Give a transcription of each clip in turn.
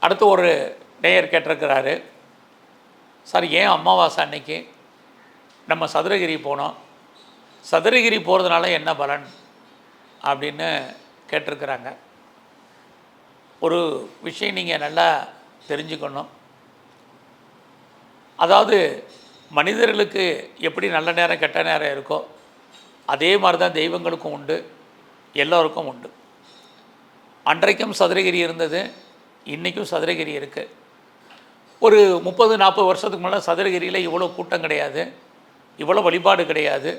அடுத்து ஒரு நேயர் கேட்டிருக்கிறாரு. சார் ஏன் அமாவாசை அன்னைக்கு? நம்ம சதுரகிரி போனோம். சதுரகிரி போகிறதுனால என்ன பலன்? அப்படின்னு கேட்டிருக்கிறாங்க. ஒரு விஷயம் நீங்கள் நல்லா தெரிஞ்சுக்கணும். அதாவது மனிதர்களுக்கு எப்படி நல்ல நேரம் கெட்ட நேரம் இருக்கோ அதே மாதிரி தான் தெய்வங்களுக்கும் உண்டு. எல்லோருக்கும் உண்டு. அன்றைக்கும் சதுரகிரி இருந்தது. இன்றைக்கும் சதுரகிரி இருக்குது ஒரு முப்பது நாற்பது வருஷத்துக்கு முன்னாடி சதுரகிரியில் இவ்வளோ கூட்டம் கிடையாது. இவ்வளோ வழிபாடு கிடையாது.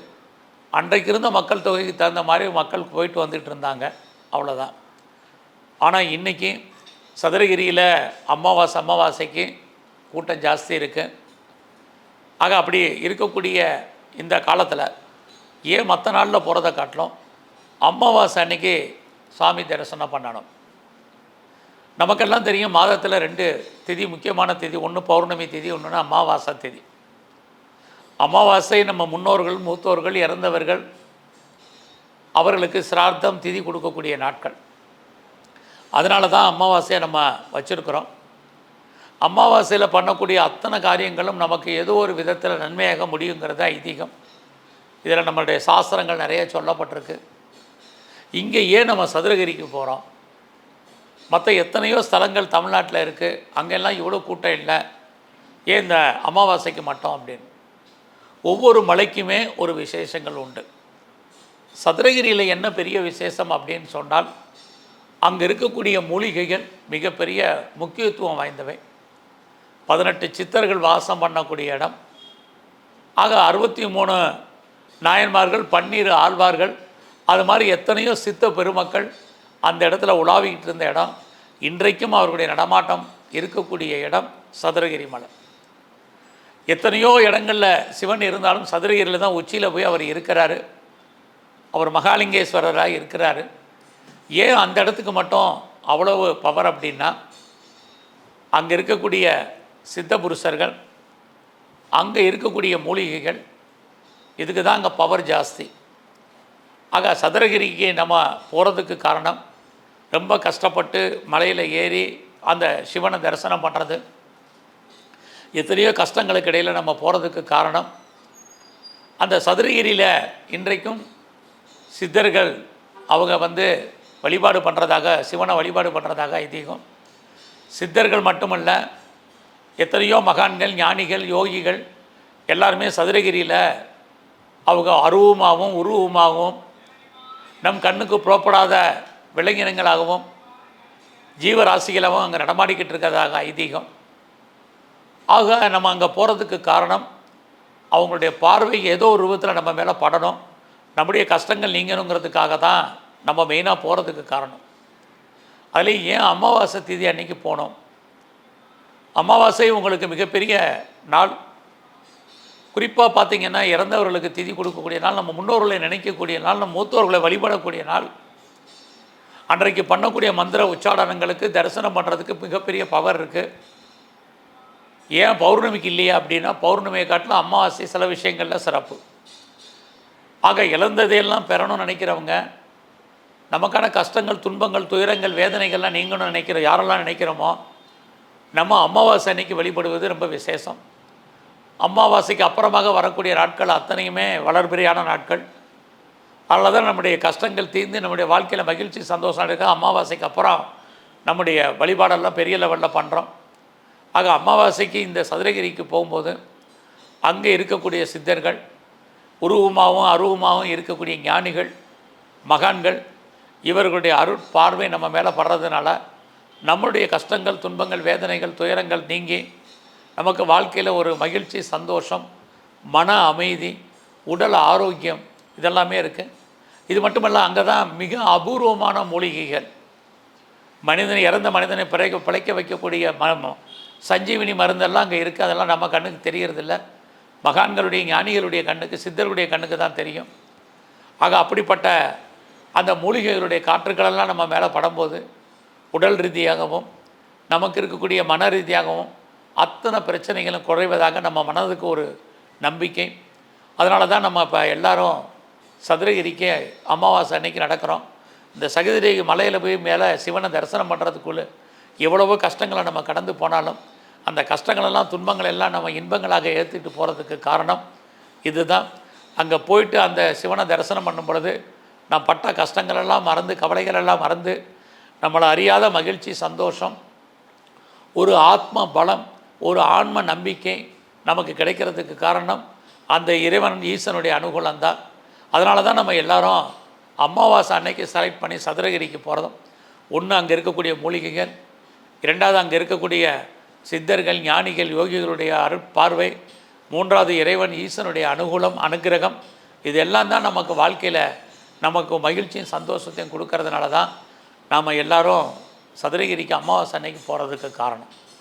அன்றைக்கு இருந்த மக்கள் தொகைக்கு தகுந்த மாதிரி மக்கள் போயிட்டு வந்துட்டு இருந்தாங்க. அவ்வளோதான் ஆனால் இன்றைக்கி சதுரகிரியில் அமாவாசை அமாவாசைக்கு கூட்டம் ஜாஸ்தி இருக்குது ஆக அப்படி இருக்கக்கூடிய இந்த காலத்தில் ஏன் மற்ற நாளில் போகிறத காட்டிலும் அமாவாசை அன்றைக்கி சாமி தரிசனம் பண்ணணும்? நமக்கெல்லாம் தெரியும் மாதத்தில் ரெண்டு திதி முக்கியமான திதி ஒன்று பௌர்ணமி திதி ஒன்றுனா அமாவாசை திதி. அமாவாசை நம்ம முன்னோர்கள் மூத்தோர்கள் இறந்தவர்கள் அவர்களுக்கு சிரார்த்தம் திதி கொடுக்கக்கூடிய நாட்கள். அதனால தான் அமாவாசையை நம்ம வச்சுருக்கிறோம். அமாவாசையில் பண்ணக்கூடிய அத்தனை காரியங்களும் நமக்கு ஏதோ ஒரு விதத்தில் நன்மையாக முடியுங்கிறது ஐதீகம். இதில் நம்மளுடைய சாஸ்திரங்கள் நிறைய சொல்லப்பட்டிருக்கு. இங்கே ஏன் நம்ம சதுரகிரிக்கு போகிறோம் மற்ற எத்தனையோ ஸ்தலங்கள் தமிழ்நாட்டில் இருக்குது அங்கெல்லாம் இவ்வளோ கூட்டம் இல்லை. ஏன் இந்த அமாவாசைக்கு மட்டும் அப்படின்னு. ஒவ்வொரு மலைக்குமே ஒரு விசேஷங்கள் உண்டு. சதுரகிரியில் என்ன பெரிய விசேஷம் அப்படின்னு சொன்னால் அங்கே இருக்கக்கூடிய மூலிகைகள் மிகப்பெரிய முக்கியத்துவம் வாய்ந்தவை. பதினெட்டு சித்தர்கள் வாசம் பண்ணக்கூடிய இடம். ஆக அறுபத்தி மூணு நாயன்மார்கள் பன்னீர் ஆழ்வார்கள் அது மாதிரி எத்தனையோ சித்த பெருமக்கள் அந்த இடத்துல உலாவிக்கிட்டு இருந்த இடம் இன்றைக்கும் அவர்களுடைய நடமாட்டம் இருக்கக்கூடிய இடம் சதுரகிரி மலை. எத்தனையோ இடங்களில் சிவன் இருந்தாலும் சதுரகிரியில் தான் உச்சியில் போய் அவர் இருக்கிறாரு. அவர் மகாலிங்கேஸ்வரராக இருக்கிறாரு. ஏன் அந்த இடத்துக்கு மட்டும் அவ்வளவு பவர் அப்படின்னா அங்கே இருக்கக்கூடிய சித்த புருஷர்கள் அங்கே இருக்கக்கூடிய மூலிகைகள் இதுக்கு தான் அங்கே பவர் ஜாஸ்தி. ஆக சதுரகிரிக்கு நம்ம போகிறதுக்கு காரணம் ரொம்ப கஷ்டப்பட்டு மலையில் ஏறி அந்த சிவனை தரிசனம் பண்ணுறது எத்தனையோ கஷ்டங்களுக்கு இடையில் நம்ம போகிறதுக்கு காரணம். அந்த சதுரகிரியில் இன்றைக்கும் சித்தர்கள் அவங்க வந்து வழிபாடு பண்ணுறதாக சிவனை வழிபாடு பண்ணுறதாக ஐதீகம். சித்தர்கள் மட்டுமல்ல எத்தனையோ மகான்கள் ஞானிகள் யோகிகள் எல்லாருமே சதுரகிரியில் அவங்க அருவமாகவும் உருவமாகவும் நம் கண்ணுக்கு புறப்படாத விலங்கினங்களாகவும் ஜீவராசிகளாகவும் அங்கே நடமாடிக்கிட்டு இருக்கிறதாக ஐதீகம். ஆக நம்ம அங்கே போகிறதுக்கு காரணம் அவங்களுடைய பார்வை ஏதோ ஒரு ரூபத்தில் நம்ம மேலே படணும். நம்முடைய கஷ்டங்கள் நீங்கணுங்கிறதுக்காக தான் நம்ம மெயினாக போகிறதுக்கு காரணம். அதுலேயும் ஏன் அமாவாசை திதி அன்னைக்கு போனோம்? அமாவாசை உங்களுக்கு மிகப்பெரிய நாள். குறிப்பாக பார்த்தீங்கன்னா இறந்தவர்களுக்கு திதி கொடுக்கக்கூடிய நாள் நம்ம முன்னோர்களை நினைக்கக்கூடிய நாள் நம்ம மூத்தோர்களை வழிபடக்கூடிய நாள். அன்றைக்கு பண்ணக்கூடிய மந்திர உச்சாடனங்களுக்கு தரிசனம் பண்ணுறதுக்கு மிகப்பெரிய பவர் இருக்குது ஏன் பௌர்ணமிக்கு இல்லையா அப்படின்னா பௌர்ணமியை காட்டிலும் அமாவாசை சில விஷயங்களில் சிறப்பு. ஆக இழந்ததையெல்லாம் பெறணும்னு நினைக்கிறவங்க நமக்கான கஷ்டங்கள் துன்பங்கள் துயரங்கள் வேதனைகள்லாம் நீங்கணும்னு நினைக்கிற யாரெல்லாம் நினைக்கிறோமோ நம்ம அமாவாசை அன்னைக்கு வழிபடுவது ரொம்ப விசேஷம். அமாவாசைக்கு அப்புறமாக வரக்கூடிய நாட்கள் அத்தனையுமே வளர்பிறையான நாட்கள். அதில் தான் நம்முடைய கஷ்டங்கள் தீர்ந்து நம்முடைய வாழ்க்கையில் மகிழ்ச்சி சந்தோஷம் இருக்க அமாவாசைக்கு அப்புறம் நம்முடைய வழிபாடெல்லாம் பெரிய லெவலில் பண்ணுறோம் ஆக அமாவாசைக்கு இந்த சதுரகிரிக்கு போகும்போது அங்கே இருக்கக்கூடிய சித்தர்கள் உருவமாகவும் அருவமாகவும் இருக்கக்கூடிய ஞானிகள் மகான்கள் இவர்களுடைய அருள் பார்வை நம்ம மேலே படுறதுனால நம்மளுடைய கஷ்டங்கள் துன்பங்கள் வேதனைகள் துயரங்கள் நீங்கி நமக்கு வாழ்க்கையில் ஒரு மகிழ்ச்சி சந்தோஷம் மன அமைதி உடல் ஆரோக்கியம் இதெல்லாமே இருக்குது இது மட்டுமல்ல அங்கே தான் மிக அபூர்வமான மூலிகைகள். மனிதனை இறந்த மனிதனை பிழைக்க பிழைக்க வைக்கக்கூடிய ம சஞ்சீவினி மருந்தெல்லாம் அங்கே இருக்குது அதெல்லாம் நம்ம கண்ணுக்கு தெரியறதில்ல. மகான்களுடைய ஞானிகளுடைய கண்ணுக்கு சித்தர்களுடைய கண்ணுக்கு தான் தெரியும். ஆக அப்படிப்பட்ட அந்த மூலிகைகளுடைய காற்றுக்களெல்லாம் நம்ம மேலே படும்போது உடல் ரீதியாகவும் நமக்கு இருக்கக்கூடிய மன ரீதியாகவும் அத்தனை பிரச்சனைகளும் குறைவதாக நம்ம மனதுக்கு ஒரு நம்பிக்கை. அதனால தான் நம்ம இப்போ எல்லோரும் சதுரகிரிக்கு அமாவாசை அன்னைக்கு நடக்கிறோம். இந்த சகதிரேகி மலையில் போய் மேலே சிவனை தரிசனம் பண்ணுறதுக்குள்ளே எவ்வளவோ கஷ்டங்களை நம்ம கடந்து போனாலும் அந்த கஷ்டங்களெல்லாம் துன்பங்கள் எல்லாம் நம்ம இன்பங்களாக ஏற்றிட்டு போகிறதுக்கு காரணம் இதுதான். அங்கே போயிட்டு அந்த சிவனை தரிசனம் பண்ணும் பொழுது நான் பட்ட கஷ்டங்களெல்லாம் மறந்து கவலைகளெல்லாம் மறந்து நம்மளை அறியாத மகிழ்ச்சி சந்தோஷம் ஒரு ஆத்ம பலம் ஒரு ஆன்ம நம்பிக்கை நமக்கு கிடைக்கிறதுக்கு காரணம் அந்த இறைவன் ஈசனுடைய அனுகூலம் தான் அதனால தான் நம்ம எல்லாரும் அமாவாசை அன்னைக்கு செலக்ட் பண்ணி சதுரகிரிக்கு போகிறதும் ஒன்று அங்கே இருக்கக்கூடிய மூலிகைகள் இரண்டாவது அங்கே இருக்கக்கூடிய சித்தர்கள் ஞானிகள் யோகிகளுடைய அருட்பார்வை மூன்றாவது இறைவன் ஈசனுடைய அனுகூலம் அனுக்கிரகம் இதெல்லாம் தான் நமக்கு வாழ்க்கையில் நமக்கு மகிழ்ச்சியும் சந்தோஷத்தையும் கொடுக்கறதுனால தான் நாம் எல்லோரும் சதுரகிரிக்கு அமாவாசை அன்னைக்கு போகிறதுக்கு காரணம்.